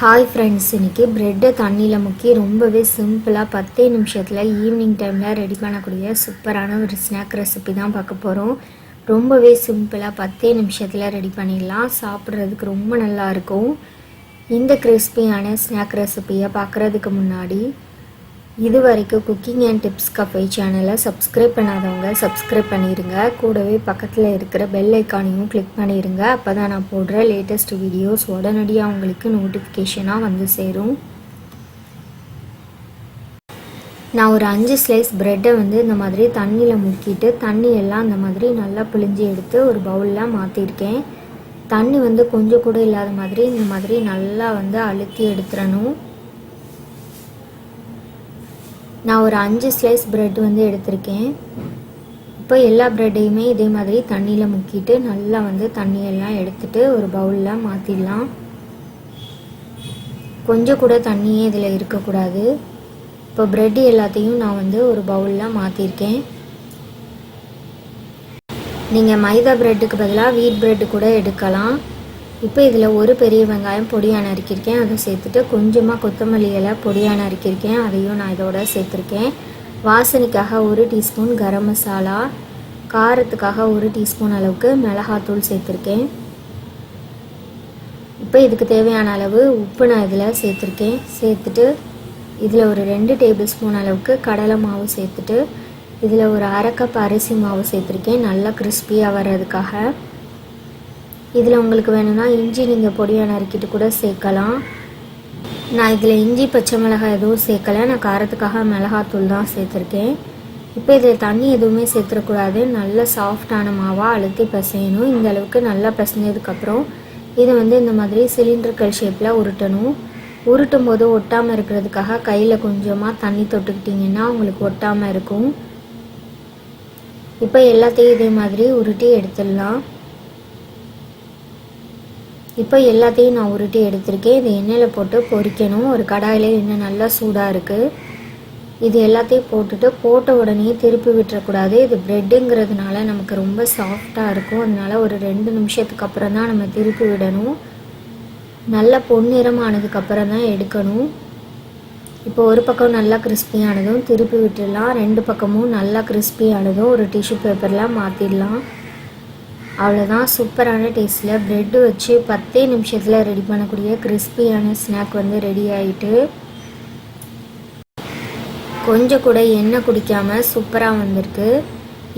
Hi friends இன்னைக்கு ப்ரெட்டை தண்ணியில் முக்கி ரொம்பவே சிம்பிளாக பத்தே நிமிஷத்தில் ஈவினிங் டைமில் ரெடி பண்ணக்கூடிய சூப்பரான ஒரு ஸ்நாக் ரெசிபி தான் பார்க்க போகிறோம் ரொம்பவே சிம்பிளாக பத்தே நிமிஷத்தில் ரெடி பண்ணிடலாம். சாப்பிட்றதுக்கு ரொம்ப நல்லா இருக்கும். இந்த கிறிஸ்பியான ஸ்நாக் ரெசிபியை பார்க்குறதுக்கு முன்னாடி இது வரைக்கும் குக்கிங் அண்ட் டிப்ஸ் கஃபே சேனலை சப்ஸ்கிரைப் பண்ணாதவங்க சப்ஸ்கிரைப் பண்ணிடுங்க கூடவே பக்கத்தில் இருக்கிற பெல் ஐக்கானையும் கிளிக் பண்ணிடுங்க அப்போ தான் நான் போடுற லேட்டஸ்ட் வீடியோஸ் உடனடியாக உங்களுக்கு நோட்டிஃபிகேஷனாக வந்து சேரும். நான் ஒரு அஞ்சு ஸ்லைஸ் ப்ரெட்டை வந்து இந்த மாதிரி தண்ணியில் முக்கிட்டு தண்ணி எல்லாம் இந்த மாதிரி நல்லா பிழிஞ்சு எடுத்து ஒரு பவுலில் மாற்றிருக்கேன் தண்ணி வந்து கொஞ்சம் கூட இல்லாத மாதிரி இந்த மாதிரி நல்லா வந்து அழுத்தி எடுத்துடணும். நான் ஒரு அஞ்சு ஸ்லைஸ் ப்ரெட் வந்து எடுத்திருக்கேன். இப்போ எல்லா ப்ரெட்டையுமே இதே மாதிரி தண்ணியில் முக்கிட்டு நல்லா வந்து தண்ணியெல்லாம் எடுத்துட்டு ஒரு பவுலில் மாற்றிடலாம் கொஞ்சம் கூட தண்ணியே இதில் இருக்கக்கூடாது. இப்போ ப்ரெட் எல்லாத்தையும் நான் வந்து ஒரு பவுலில் மாற்றிருக்கேன் நீங்கள் மைதா ப்ரெட்டுக்கு பதிலாக வீட் ப்ரெட்டு கூட எடுக்கலாம். இப்போ இதில் ஒரு பெரிய வெங்காயம் பொடியாக நறுக்கியிருக்கேன் அதை சேர்த்துட்டு கொஞ்சமாக கொத்தமல்லி இலை பொடியாக நறுக்கியிருக்கேன் அதையும் நான் இதோட சேர்த்துருக்கேன். வாசனைக்காக ஒரு டீஸ்பூன் கரம் மசாலா. காரத்துக்காக ஒரு டீஸ்பூன் அளவுக்கு மிளகாத்தூள் சேர்த்துருக்கேன். இப்போ இதுக்கு தேவையான அளவு உப்பு நான் இதில் சேர்த்துருக்கேன். சேர்த்துட்டு இதில் ஒரு ரெண்டு டேபிள் ஸ்பூன் அளவுக்கு கடலை மாவு சேர்த்துட்டு இதில் ஒரு அரை கப் அரிசி மாவு சேர்த்துருக்கேன். நல்லா கிறிஸ்பியாக வர்றதுக்காக. இதில் உங்களுக்கு வேணும்னா இஞ்சி நீங்கள் பொடியாக நறுக்கிட்டு கூட சேர்க்கலாம். நான் இதில் இஞ்சி பச்சை மிளகாய் எதுவும் சேர்க்கலை. நான் காரத்துக்காக மிளகாத்தூள் தான் சேர்த்துருக்கேன். இப்போ இதில் தண்ணி எதுவுமே சேர்த்துடக்கூடாது நல்ல சாஃப்டான மாவாக அழுத்தி பிசையணும். இந்த அளவுக்கு நல்லா பிசைஞ்சதுக்கப்புறம் இதை வந்து இந்த மாதிரி சிலிண்டர்கள் ஷேப்பில் உருட்டணும். உருட்டும் போது ஒட்டாமல் இருக்கிறதுக்காக கையில் கொஞ்சமாக தண்ணி தொட்டுக்கிட்டிங்கன்னா உங்களுக்கு ஒட்டாமல் இருக்கும். இப்போ எல்லாத்தையும் இதே மாதிரி உருட்டி எடுத்துடலாம். இப்போ எல்லாத்தையும் நான் உருட்டி எடுத்திருக்கேன். இது எண்ணெயில் போட்டு பொரிக்கணும் ஒரு கடாயில் எண்ணெய் நல்லா சூடாக இருக்குது இது எல்லாத்தையும் போட்டுட்டு போட்ட உடனே திருப்பி விட்டுறக்கூடாது. இது ப்ரெட்டுங்கிறதுனால நமக்கு ரொம்ப சாஃப்டாக இருக்கும். அதனால ஒரு ரெண்டு நிமிஷத்துக்கு அப்புறம் தான் நம்ம திருப்பி விடணும். நல்ல பொன்னிறமானதுக்கப்புறம் தான் எடுக்கணும். இப்போ ஒரு பக்கம் நல்லா கிறிஸ்பியானதும் திருப்பி விட்டுடலாம். ரெண்டு பக்கமும் நல்லா கிறிஸ்பியானதும் ஒரு டிஷ்யூ பேப்பரில் மாற்றிடலாம் அவ்வளோதான் சூப்பரான டேஸ்ட்டில் ப்ரெட்டு வச்சு பத்தே நிமிஷத்தில் ரெடி பண்ணக்கூடிய கிறிஸ்பியான ஸ்நாக் வந்து ரெடி ஆகிட்டு கொஞ்சம் கூட எண்ணெய் குடிக்காமல் சூப்பராக வந்திருக்கு.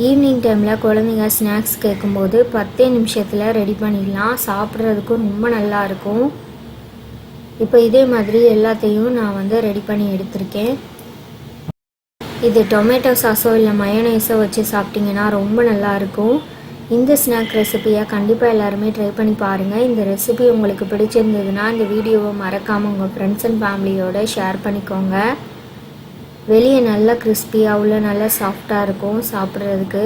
ஈவினிங் டைமில் குழந்தைங்க ஸ்நாக்ஸ் கேட்கும்போது பத்தே நிமிஷத்தில் ரெடி பண்ணிடலாம். சாப்பிட்றதுக்கும் ரொம்ப நல்லாயிருக்கும் இப்போ இதே மாதிரி எல்லாத்தையும் நான் வந்து ரெடி பண்ணி எடுத்திருக்கேன். இது டொமேட்டோ சாஸோ இல்லை மயோனைஸோ வச்சு சாப்பிட்டிங்கன்னா ரொம்ப நல்லாயிருக்கும் இந்த ஸ்நாக் ரெசிபியாக கண்டிப்பாக எல்லாருமே ட்ரை பண்ணி பாருங்கள் இந்த ரெசிபி உங்களுக்கு பிடிச்சிருந்ததுன்னா இந்த வீடியோவை மறக்காமல் உங்கள் ஃப்ரெண்ட்ஸ் அண்ட் ஃபேமிலியோட ஷேர் பண்ணிக்கோங்க. வெளியே நல்லா கிறிஸ்பியாக உள்ள நல்லா சாஃப்டாக இருக்கும் சாப்பிட்றதுக்கு.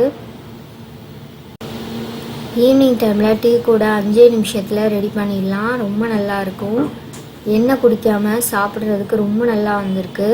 ஈவினிங் டைமில் டீ கூட அஞ்சே நிமிஷத்தில் ரெடி பண்ணிடலாம். ரொம்ப நல்லா இருக்கும். எண்ணெய் குடிக்காமல் சாப்பிட்றதுக்கு ரொம்ப நல்லா வந்திருக்கு.